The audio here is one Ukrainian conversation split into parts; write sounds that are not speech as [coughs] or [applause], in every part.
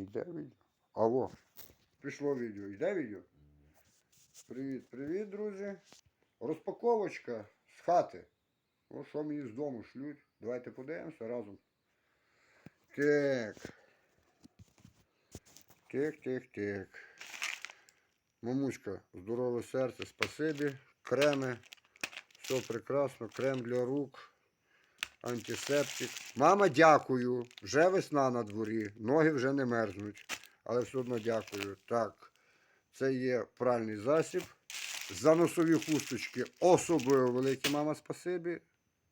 Йде відео. Алло. Пішло відео. Йде відео? Привіт, привіт, друзі. Розпаковочка з хати. О, що мені з дому шлють. Давайте подивимося разом. Так. Так, так, так. Мамуська, здорове серце, спасибі. Креми. Все прекрасно. Крем для рук. Антисептик. Мама, дякую. Вже весна на дворі. Ноги вже не мерзнуть. Але все одно дякую. Так. Це є пральний засіб. За носові хусточки особливо велике, мама, спасибі.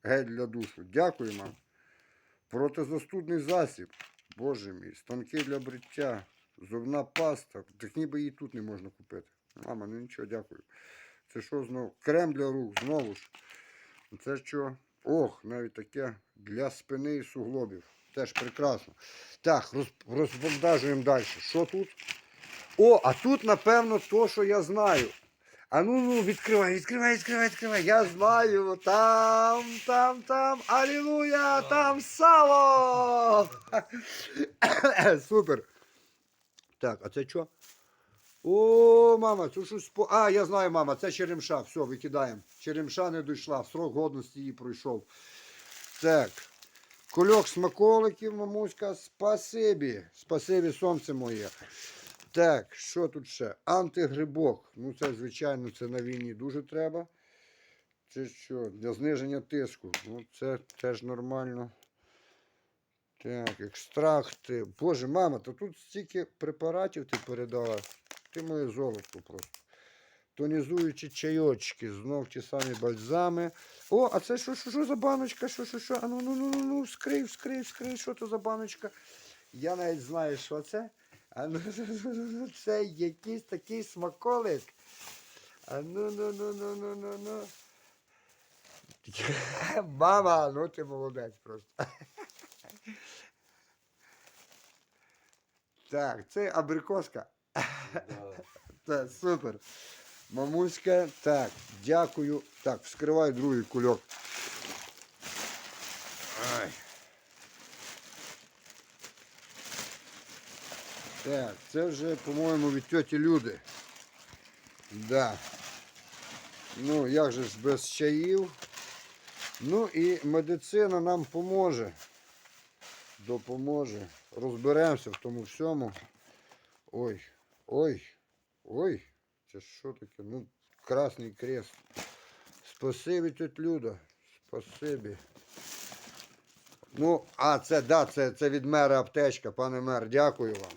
Гель для душу. Дякую, мам. Протизастудний засіб. Боже мій, станки для бриття, зубна паста. Так ніби її тут не можна купити. Мама, ну нічого, дякую. Це що знову? Крем для рук, знову ж. Це що? Ох, навіть таке для спини і суглобів. Теж прекрасно. Так, роз, розвантажуємо далі. Що тут? О, а тут, напевно, то, що я знаю. А ну ну відкривай, відкривай, відкривай, відкривай. Я знаю. Там, там, там. Алілуя! Там сало! [coughs] Супер. Так, а це що? О, мама, це щось по. А, я знаю, мама, це черемша. Все, викидаємо. Черемша не дійшла, срок годності її пройшов. Так. Кульок смаколиків, мамуська, спасибі. Спасибі, сонце моє. Так, що тут ще? Антигрибок. Ну, це, звичайно, це на війні дуже треба. Це що? Для зниження тиску. Ну, це теж нормально. Так, екстракти. Боже, мама, то тут стільки препаратів ти передала. Ти моє золото просто. Тонізуючі чайочки, знов ті самі бальзами. О, а це що, що, що за баночка? Що, що, що? А ну, ну, ну, ну, ну, вскрий, вскрий, вскрий, що це за баночка? Я навіть знаю, що це. А ну, ну, ну, ну, ну, це якийсь такий смаколик. А ну, ну, ну, ну, ну, ну, ну. Мама, ну ти молодець просто. Так, це абрикоска. Так, супер. Мамуська, так, дякую. Так, вскривай другий кульок. Ай. Так, це вже, по-моєму, від тьоті Люди. Да. Ну, як же ж без чаїв. Ну і медицина нам поможе. Допоможе. Розберемося в тому всьому. Ой, ой, ой. Це що таке? Ну, Красний крест. Спасибі, тьоть Люда. Спасибі. Ну, а це, да, це, це від мера аптечка, пане мер, дякую вам.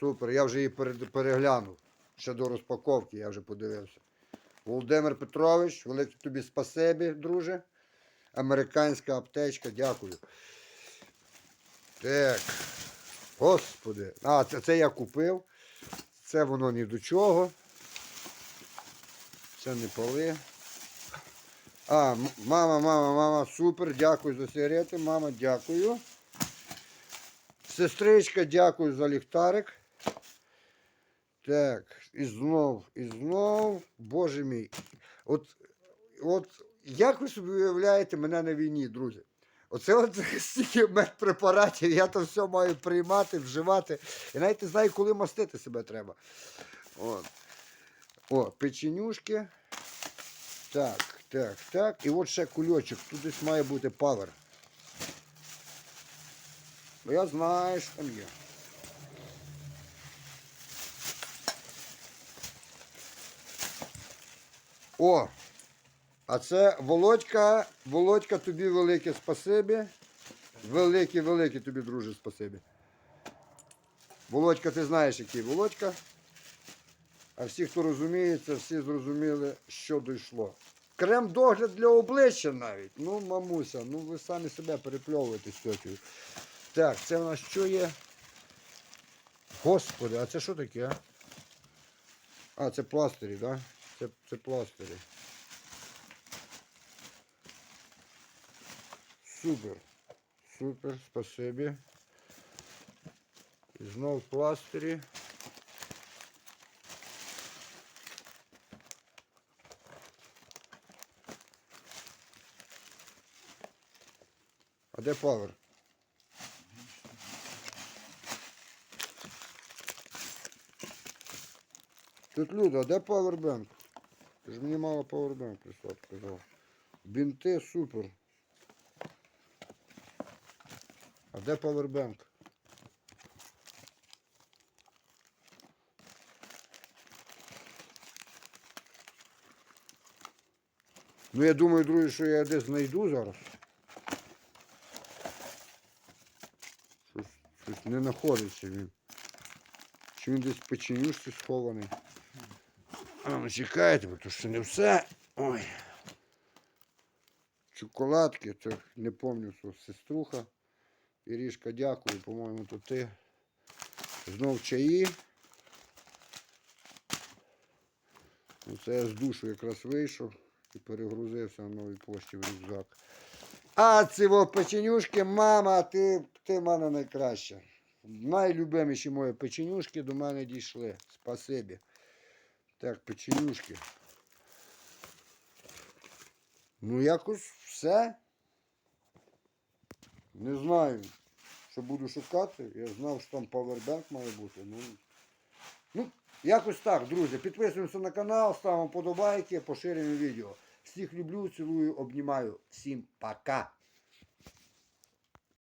Супер, я вже її переглянув. Ще до розпаковки я вже подивився. Володимир Петрович, велике тобі спасибі, друже. Американська аптечка, дякую. Так. Господи. А, це, це я купив. Це воно ні до чого. Це не пали. А, мама, мама, мама, супер, дякую за сигарети. Мама, дякую. Сестричка, дякую за ліхтарик. Так, і знов, і знов, боже мій. От, от як ви собі уявляєте мене на війні, друзі? Оце от [laughs] стільки медпрепаратів, я то все маю приймати, вживати. І навіть знаю, коли мастити себе треба. От. О, печенюшки. Так, так, так. І от ще кульочок. Тут десь має бути павер. Бо я знаю, що там є. О! А це Володька, Володька, тобі велике спасибі. Велике, велике тобі, друже, спасибі. Володька, ти знаєш, який Володька. А всі, хто розуміється, всі зрозуміли, що дійшло. Крем догляд для обличчя навіть. Ну, мамуся, ну ви самі себе перепльовуєте з. Так, це у нас що є? Господи, а це що таке? А це пластирі, так? Да? Це, це пластирі. Супер. Супер, спасибі. І знов пластирі. А де павер? Тут Люда, а де павербенк? Ти ж мені мало павербенк прислав, сказав. Бінти супер. А де павербенк? Ну, я думаю, друзі, що я десь знайду зараз. Щось, щось не знаходиться він. Чи він десь печенюшці схований? А, ну чекайте, бо то ще не все. Ой. Чоколадки, це не пам'ятаю, що сеструха. Ірішка, дякую, по-моєму, то ти. Знов чаї. Ну, Це я з душу якраз вийшов і перегрузився на новій пошті в рюкзак. А ці печенюшки, мама, ти, ти мене найкраща. Найлюбиміші мої печенюшки до мене дійшли. Спасибі. Так, печенюшки. Ну, якось все. Не знаю, що буду шукати. Я знав, що там павербенк має бути. Ну, ну, якось так, друзі. Підписуємося на канал, ставимо подобайки, поширюємо відео. Всіх люблю, цілую, обнімаю. Всім пока.